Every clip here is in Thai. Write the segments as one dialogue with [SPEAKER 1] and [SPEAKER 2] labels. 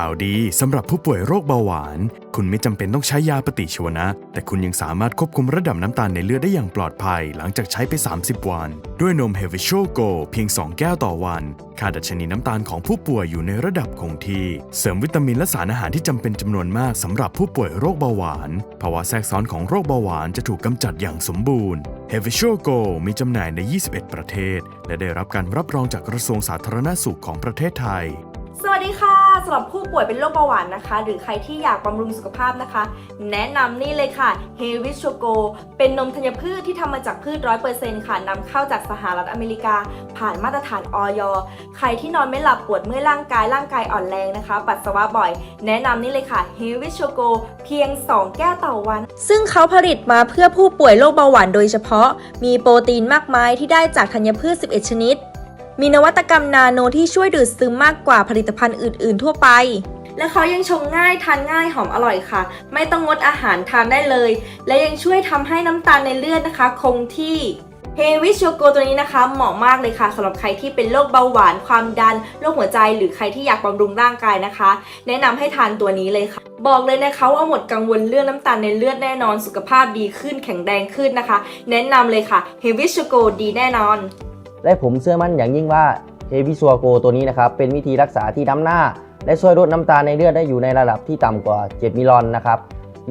[SPEAKER 1] ข่าวดีสำหรับผู้ป่วยโรคเบาหวาน คุณไม่จำเป็นต้องใช้ยาปฏิชีวนะ แต่คุณยังสามารถควบคุมระดับน้ำตาลในเลือดได้อย่างปลอดภัย หลังจากใช้ไป 30 วัน ด้วยนม h e v i s h o Go เพียง 2 แก้วต่อวัน ค่าดัชนีน้ำตาลของผู้ป่วยอยู่ในระดับคงที่ เสริมวิตามินและสารอาหารที่จำเป็นจำนวนมากสำหรับผู้ป่วยโรคเบาหวาน ภาวะแทรกซ้อนของโรคเบาหวานจะถูกกำจัดอย่างสมบูรณ์ h e v i s h o Go มีจำหน่ายใน 21 ประเทศ และได้รับการรับรองจากกระทรวงสาธารณสุขของประเทศไทย
[SPEAKER 2] สำหรับผู้ป่วยเป็นโรคเบาหวานนะคะ หรือใครที่อยากบำรุงสุขภาพนะคะ แนะนำนี่เลยค่ะ h e v i s h o g o เป็นนมธัญพืชที่ทำมาจากพืช100%ค่ะนำเข้าจากสหรัฐอเมริกา ผ่านมาตรฐานออยใครที่นอนไม่หลับปวดเมื่อยร่างกายร่างกายอ่อนแรงนะคะ ปัสสาวะบ่อย แนะนำนี่เลยค่ะ h e v i s h o g o เพียง 2 แก้วต่อวัน ซึ่งเขาผลิตมาเพื่อผู้ป่วยโรคเบาหวานโดยเฉพาะ มีโปรตีนมากมายที่ได้จากธัญพืช 11 ชนิด มีนวัตกรรมนาโนที่ช่วยดูดซึมมากกว่าผลิตภัณฑ์อื่น ๆ ทั่วไป และเขายังชงง่ายทานง่ายหอมอร่อยค่ะ ไม่ต้องงดอาหารทานได้เลย และยังช่วยทำให้น้ำตาลในเลือดนะคะ คงที่เฮวิชโชโกตัวนี้นะคะ เหมาะมากเลยค่ะสำหรับใครที่เป็นโรคเบาหวานความดันโรคหัวใจ หรือใครที่อยากบำรุงร่างกายนะคะ แนะนำให้ทานตัวนี้เลยค่ะ บอกเลยนะคะว่าหมดกังวลเรื่องน้ำตาลในเลือดแน่นอนสุขภาพดีขึ้นแข็งแรงขึ้นนะคะ แนะนำเลยค่ะเฮวิชโกดีแน่นอน
[SPEAKER 3] และผมเชื่อมั่นอย่างยิ่งว่าเฮวิซัวโกตัวนี้นะครับเป็นวิธีรักษาที่น้ำหน้า และช่วยลดน้ำตาลในเลือดได้อยู่ในระดับที่ต่ำกว่า 7 มิลลอนนะครับ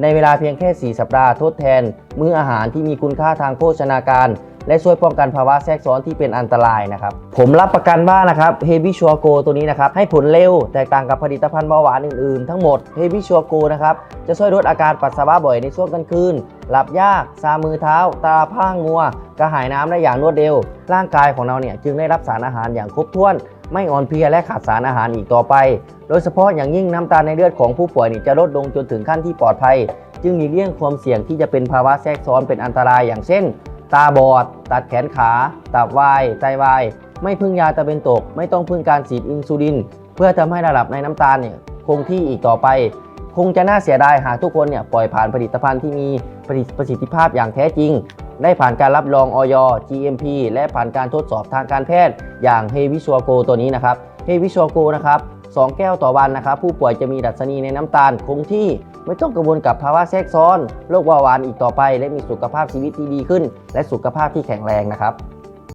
[SPEAKER 3] ในเวลาเพียงแค่ 4 สัปดาห์ทดแทน มื้ออาหารที่มีคุณค่าทางโภชนาการ และช่วยป้องกันภาวะแทรกซ้อนที่เป็นอันตรายนะครับ ผมรับประกันว่านะครับเฮวิชัวโกตัวนี้นะครับ ให้ผลเร็ว แตกต่างกับผลิตภัณฑ์เบาหวานอื่นๆ ทั้งหมดเฮวิชัวโกนะครับ จะช่วยลดอาการปัสสาวะบ่อยในช่วงกลางคืน หลับยาก ซามือเท้า ตาพร่างมัว กระหายน้ำได้อย่างรวดเร็ว ร่างกายของเราเนี่ยจึงได้รับสารอาหารอย่างครบถ้วน ไม่อ่อนเพลียและขาดสารอาหารอีกต่อไป โดยเฉพาะอย่างยิ่งน้ำตาลในเลือดของผู้ป่วยนี่จะลดลงจนถึงขั้นที่ปลอดภัย จึงหลีกเลี่ยงความเสี่ยงที่จะเป็นภาวะแทรกซ้อนเป็นอันตรายอย่างเช่น ตาบอด ตัดแขนขาตับวายไตวาย ไม่พึ่งยาตะเป็นตก ไม่ต้องพึ่งการฉีดอินซูลิน เพื่อทำให้ระดับในน้ำตาลเนี่ยคงที่อีกต่อไป คงจะน่าเสียดายหากทุกคนเนี่ยปล่อยผ่านผลิตภัณฑ์ที่มีประสิทธิภาพอย่างแท้จริง ได้ผ่านการรับรองออย GMP และผ่านการทดสอบทางการแพทย์ อย่างเฮวิชัวโกตัวนี้นะครับเฮวิชัวโกนะครับสองแก้วต่อวันนะครับผู้ป่วยจะมีดัชนีในน้ำตาลคงที่ ไม่ต้องกังวลกับภาวะแทรกซ้อนโรคเบาหวานอีกต่อไป และมีสุขภาพชีวิตที่ดีขึ้น และสุขภาพที่แข็งแรงนะครับ